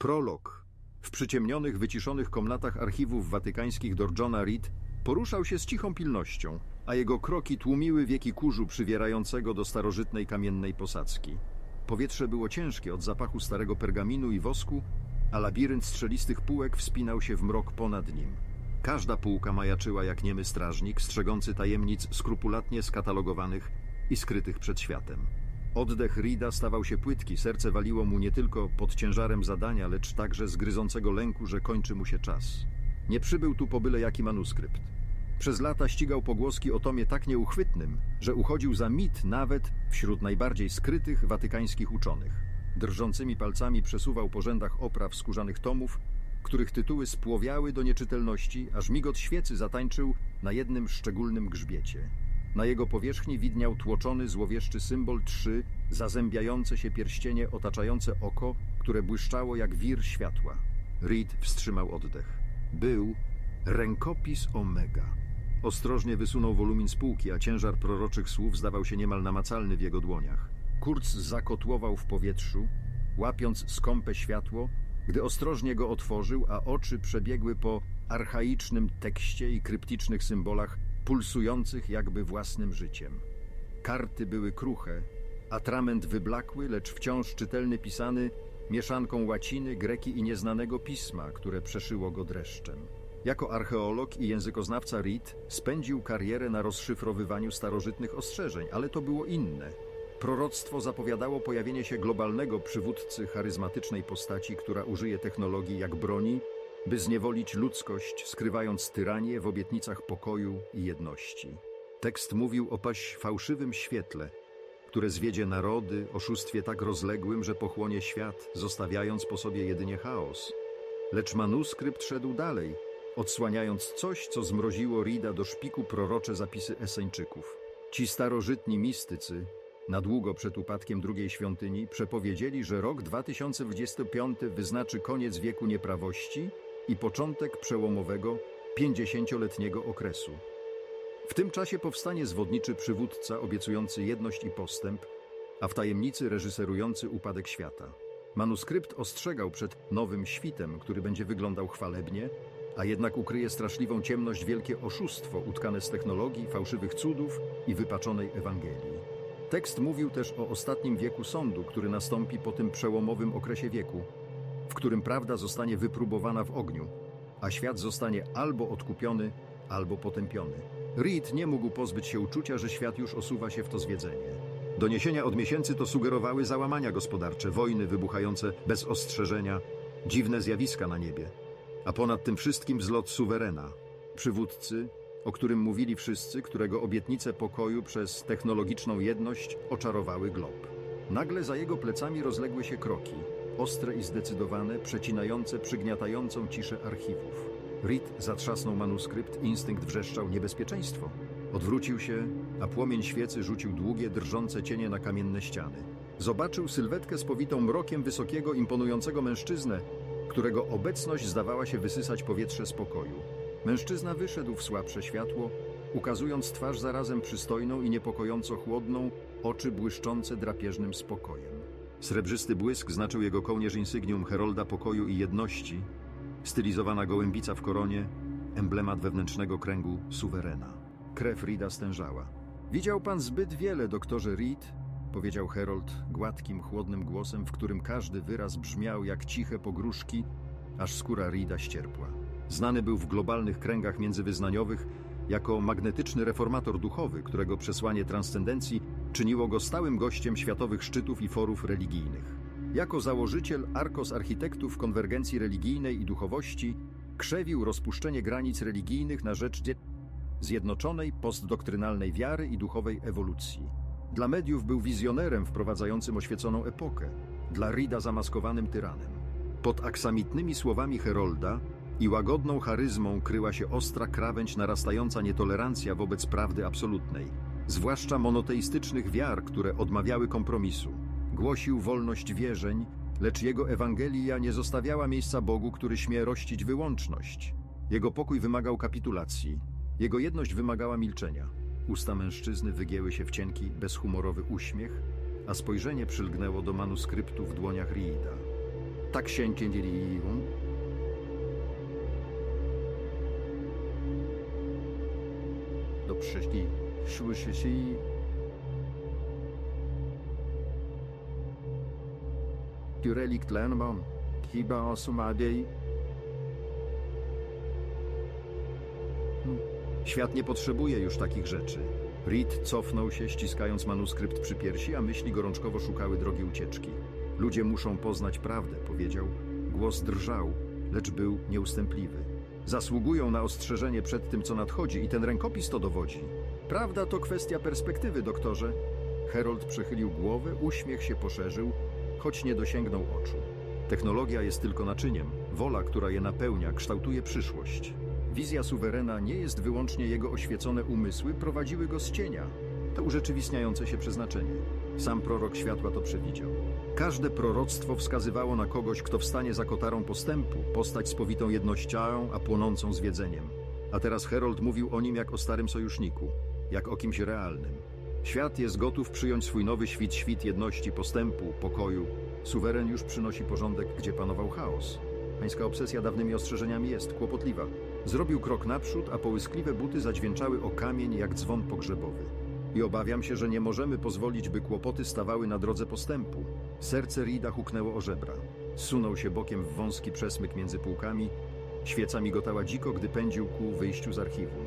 Prolog. W przyciemnionych, wyciszonych komnatach archiwów watykańskich Dor Johna Reed poruszał się z cichą pilnością, a jego kroki tłumiły wieki kurzu przywierającego do starożytnej kamiennej posadzki. Powietrze było ciężkie od zapachu starego pergaminu i wosku, a labirynt strzelistych półek wspinał się w mrok ponad nim. Każda półka majaczyła jak niemy strażnik, strzegący tajemnic skrupulatnie skatalogowanych i skrytych przed światem. Oddech Rida stawał się płytki, serce waliło mu nie tylko pod ciężarem zadania, lecz także z gryzącego lęku, że kończy mu się czas. Nie przybył tu po byle jaki manuskrypt. Przez lata ścigał pogłoski o tomie tak nieuchwytnym, że uchodził za mit nawet wśród najbardziej skrytych watykańskich uczonych. Drżącymi palcami przesuwał po rzędach opraw skórzanych tomów, których tytuły spłowiały do nieczytelności, aż migot świecy zatańczył na jednym szczególnym grzbiecie. Na jego powierzchni widniał tłoczony, złowieszczy symbol trzy, zazębiające się pierścienie otaczające oko, które błyszczało jak wir światła. Reed wstrzymał oddech. Był rękopis Omega. Ostrożnie wysunął wolumin spółki, a ciężar proroczych słów zdawał się niemal namacalny w jego dłoniach. Kurz zakotłował w powietrzu, łapiąc skąpe światło, gdy ostrożnie go otworzył, a oczy przebiegły po archaicznym tekście i kryptycznych symbolach pulsujących jakby własnym życiem. Karty były kruche, atrament wyblakły, lecz wciąż czytelny pisany mieszanką łaciny, greki i nieznanego pisma, które przeszyło go dreszczem. Jako archeolog i językoznawca Reed spędził karierę na rozszyfrowywaniu starożytnych ostrzeżeń, ale to było inne. Proroctwo zapowiadało pojawienie się globalnego przywódcy charyzmatycznej postaci, która użyje technologii jak broni, by zniewolić ludzkość, skrywając tyranię w obietnicach pokoju i jedności. Tekst mówił o paść fałszywym świetle, które zwiedzie narody, oszustwie tak rozległym, że pochłonie świat, zostawiając po sobie jedynie chaos. Lecz manuskrypt szedł dalej, odsłaniając coś, co zmroziło Rida do szpiku prorocze zapisy Eseńczyków. Ci starożytni mistycy, na długo przed upadkiem drugiej świątyni, przepowiedzieli, że rok 2025 wyznaczy koniec wieku nieprawości i początek przełomowego, pięćdziesięcioletniego okresu. W tym czasie powstanie zwodniczy przywódca obiecujący jedność i postęp, a w tajemnicy reżyserujący upadek świata. Manuskrypt ostrzegał przed nowym świtem, który będzie wyglądał chwalebnie, a jednak ukryje straszliwą ciemność wielkie oszustwo utkane z technologii, fałszywych cudów i wypaczonej Ewangelii. Tekst mówił też o ostatnim wieku sądu, który nastąpi po tym przełomowym okresie wieku, w którym prawda zostanie wypróbowana w ogniu, a świat zostanie albo odkupiony, albo potępiony. Reed nie mógł pozbyć się uczucia, że świat już osuwa się w to zwiedzenie. Doniesienia od miesięcy to sugerowały załamania gospodarcze, wojny wybuchające bez ostrzeżenia, dziwne zjawiska na niebie. A ponad tym wszystkim wzlot suwerena, przywódcy, o którym mówili wszyscy, którego obietnice pokoju przez technologiczną jedność oczarowały glob. Nagle za jego plecami rozległy się kroki, ostre i zdecydowane, przecinające przygniatającą ciszę archiwów. Reed zatrzasnął manuskrypt, instynkt wrzeszczał niebezpieczeństwo. Odwrócił się, a płomień świecy rzucił długie, drżące cienie na kamienne ściany. Zobaczył sylwetkę spowitą mrokiem wysokiego, imponującego mężczyznę, którego obecność zdawała się wysysać powietrze spokoju. Mężczyzna wyszedł w słabsze światło, ukazując twarz zarazem przystojną i niepokojąco chłodną, oczy błyszczące drapieżnym spokojem. Srebrzysty błysk znaczył jego kołnierz insygnium herolda pokoju i jedności, stylizowana gołębica w koronie, emblemat wewnętrznego kręgu suwerena. Krew Rida stężała. Widział pan zbyt wiele, doktorze Reed, powiedział Herold gładkim, chłodnym głosem, w którym każdy wyraz brzmiał jak ciche pogróżki, aż skóra Rida ścierpła. Znany był w globalnych kręgach międzywyznaniowych jako magnetyczny reformator duchowy, którego przesłanie transcendencji czyniło go stałym gościem światowych szczytów i forów religijnych. Jako założyciel Arkos Architektów Konwergencji Religijnej i Duchowości krzewił rozpuszczenie granic religijnych na rzecz zjednoczonej postdoktrynalnej wiary i duchowej ewolucji. Dla mediów był wizjonerem wprowadzającym oświeconą epokę, dla Rida zamaskowanym tyranem. Pod aksamitnymi słowami Herolda i łagodną charyzmą kryła się ostra krawędź narastająca nietolerancja wobec prawdy absolutnej, zwłaszcza monoteistycznych wiar, które odmawiały kompromisu. Głosił wolność wierzeń, lecz jego Ewangelia nie zostawiała miejsca Bogu, który śmie rościć wyłączność. Jego pokój wymagał kapitulacji, jego jedność wymagała milczenia. Usta mężczyzny wygięły się w cienki, bezhumorowy uśmiech, a spojrzenie przylgnęło do manuskryptu w dłoniach Riida. Tak się dzielił. Do przyszli, słyszy relikt lernbom, chyba osumabiej. Świat nie potrzebuje już takich rzeczy. Reed cofnął się, ściskając manuskrypt przy piersi, a myśli gorączkowo szukały drogi ucieczki. Ludzie muszą poznać prawdę, powiedział. Głos drżał, lecz był nieustępliwy. Zasługują na ostrzeżenie przed tym, co nadchodzi, i ten rękopis to dowodzi. Prawda to kwestia perspektywy, doktorze. Herold przechylił głowę, uśmiech się poszerzył, choć nie dosięgnął oczu. Technologia jest tylko naczyniem. Wola, która je napełnia, kształtuje przyszłość. Wizja suwerena nie jest wyłącznie jego oświecone umysły, prowadziły go z cienia. To urzeczywistniające się przeznaczenie. Sam prorok światła to przewidział. Każde proroctwo wskazywało na kogoś, kto wstanie za kotarą postępu, postać z powitą jednością, a płonącą zwiedzeniem. A teraz Herold mówił o nim jak o starym sojuszniku, jak o kimś realnym. Świat jest gotów przyjąć swój nowy świt, świt jedności, postępu, pokoju. Suweren już przynosi porządek, gdzie panował chaos. Pańska obsesja dawnymi ostrzeżeniami jest kłopotliwa. Zrobił krok naprzód, a połyskliwe buty zadźwięczały o kamień jak dzwon pogrzebowy. I obawiam się, że nie możemy pozwolić, by kłopoty stawały na drodze postępu. Serce Rida huknęło o żebra. Sunął się bokiem w wąski przesmyk między półkami. Świeca migotała dziko, gdy pędził ku wyjściu z archiwum.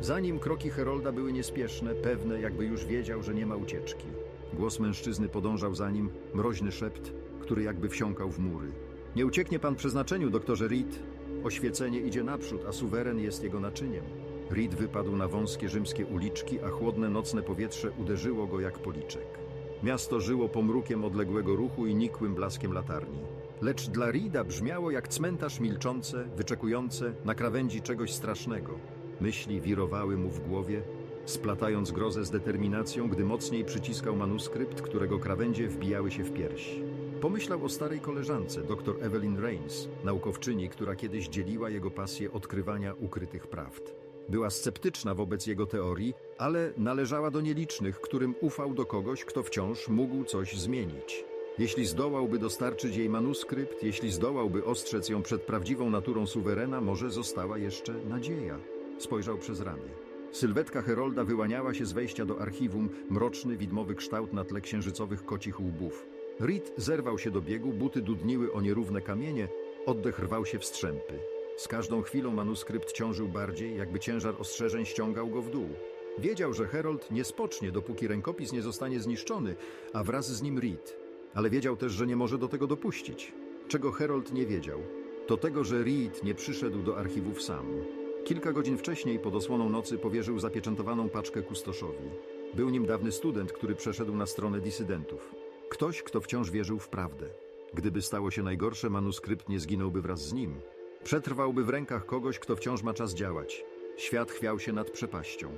Zanim kroki Herolda były niespieszne, pewne, jakby już wiedział, że nie ma ucieczki. Głos mężczyzny podążał za nim, mroźny szept, który jakby wsiąkał w mury. Nie ucieknie pan przeznaczeniu, doktorze Reed. Oświecenie idzie naprzód, a suweren jest jego naczyniem. Reed wypadł na wąskie rzymskie uliczki, a chłodne nocne powietrze uderzyło go jak policzek. Miasto żyło pomrukiem odległego ruchu i nikłym blaskiem latarni. Lecz dla Rida brzmiało jak cmentarz milczące, wyczekujące na krawędzi czegoś strasznego. Myśli wirowały mu w głowie, splatając grozę z determinacją, gdy mocniej przyciskał manuskrypt, którego krawędzie wbijały się w pierś. Pomyślał o starej koleżance, dr Evelyn Rains, naukowczyni, która kiedyś dzieliła jego pasję odkrywania ukrytych prawd. Była sceptyczna wobec jego teorii, ale należała do nielicznych, którym ufał do kogoś, kto wciąż mógł coś zmienić. Jeśli zdołałby dostarczyć jej manuskrypt, jeśli zdołałby ostrzec ją przed prawdziwą naturą suwerena, może została jeszcze nadzieja. Spojrzał przez ramię. Sylwetka Herolda wyłaniała się z wejścia do archiwum, mroczny, widmowy kształt na tle księżycowych kocich łbów. Reed zerwał się do biegu, buty dudniły o nierówne kamienie, oddech rwał się w strzępy. Z każdą chwilą manuskrypt ciążył bardziej, jakby ciężar ostrzeżeń ściągał go w dół. Wiedział, że Herold nie spocznie, dopóki rękopis nie zostanie zniszczony, a wraz z nim Reed. Ale wiedział też, że nie może do tego dopuścić. Czego Herold nie wiedział, to tego, że Reed nie przyszedł do archiwów sam. Kilka godzin wcześniej, pod osłoną nocy, powierzył zapieczętowaną paczkę kustoszowi. Był nim dawny student, który przeszedł na stronę dysydentów. Ktoś, kto wciąż wierzył w prawdę. Gdyby stało się najgorsze, manuskrypt nie zginąłby wraz z nim. Przetrwałby w rękach kogoś, kto wciąż ma czas działać. Świat chwiał się nad przepaścią.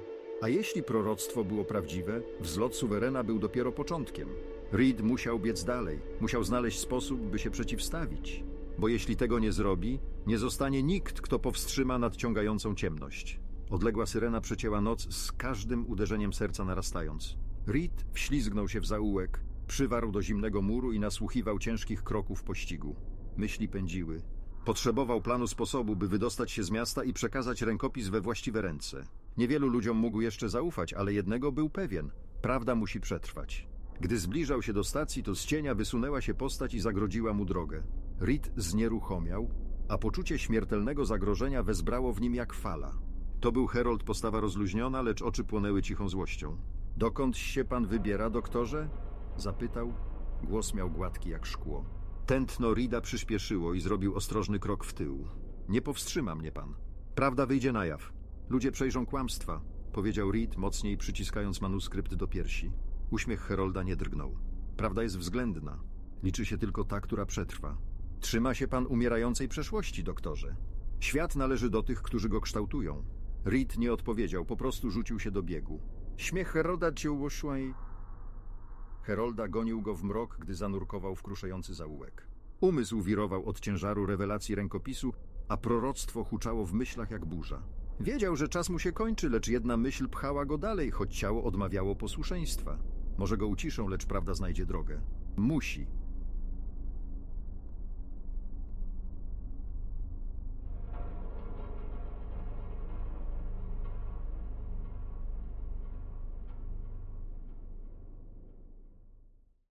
A jeśli proroctwo było prawdziwe, wzlot suwerena był dopiero początkiem. Reed musiał biec dalej, musiał znaleźć sposób, by się przeciwstawić. Bo jeśli tego nie zrobi, nie zostanie nikt, kto powstrzyma nadciągającą ciemność. Odległa syrena przecięła noc z każdym uderzeniem serca narastając. Reed wślizgnął się w zaułek, przywarł do zimnego muru i nasłuchiwał ciężkich kroków pościgu. Myśli pędziły. Potrzebował planu sposobu, by wydostać się z miasta i przekazać rękopis we właściwe ręce. Niewielu ludziom mógł jeszcze zaufać, ale jednego był pewien. Prawda musi przetrwać. Gdy zbliżał się do stacji, to z cienia wysunęła się postać i zagrodziła mu drogę. Reed znieruchomiał, a poczucie śmiertelnego zagrożenia wezbrało w nim jak fala. To był Herold, postawa rozluźniona, lecz oczy płonęły cichą złością. Dokąd się pan wybiera, doktorze? Zapytał. Głos miał gładki jak szkło. Tętno Rida przyspieszyło i zrobił ostrożny krok w tył. Nie powstrzyma mnie pan. Prawda wyjdzie na jaw. Ludzie przejrzą kłamstwa, powiedział Reed, mocniej przyciskając manuskrypt do piersi. Uśmiech Herolda nie drgnął. Prawda jest względna. Liczy się tylko ta, która przetrwa. Trzyma się pan umierającej przeszłości, doktorze. Świat należy do tych, którzy go kształtują. Reed nie odpowiedział, po prostu rzucił się do biegu. Śmiech Herolda cię ułoszła i... Herolda gonił go w mrok, gdy zanurkował w kruszający zaułek. Umysł wirował od ciężaru rewelacji rękopisu, a proroctwo huczało w myślach jak burza. Wiedział, że czas mu się kończy, lecz jedna myśl pchała go dalej, choć ciało odmawiało posłuszeństwa. Może go uciszą, lecz prawda znajdzie drogę. Musi,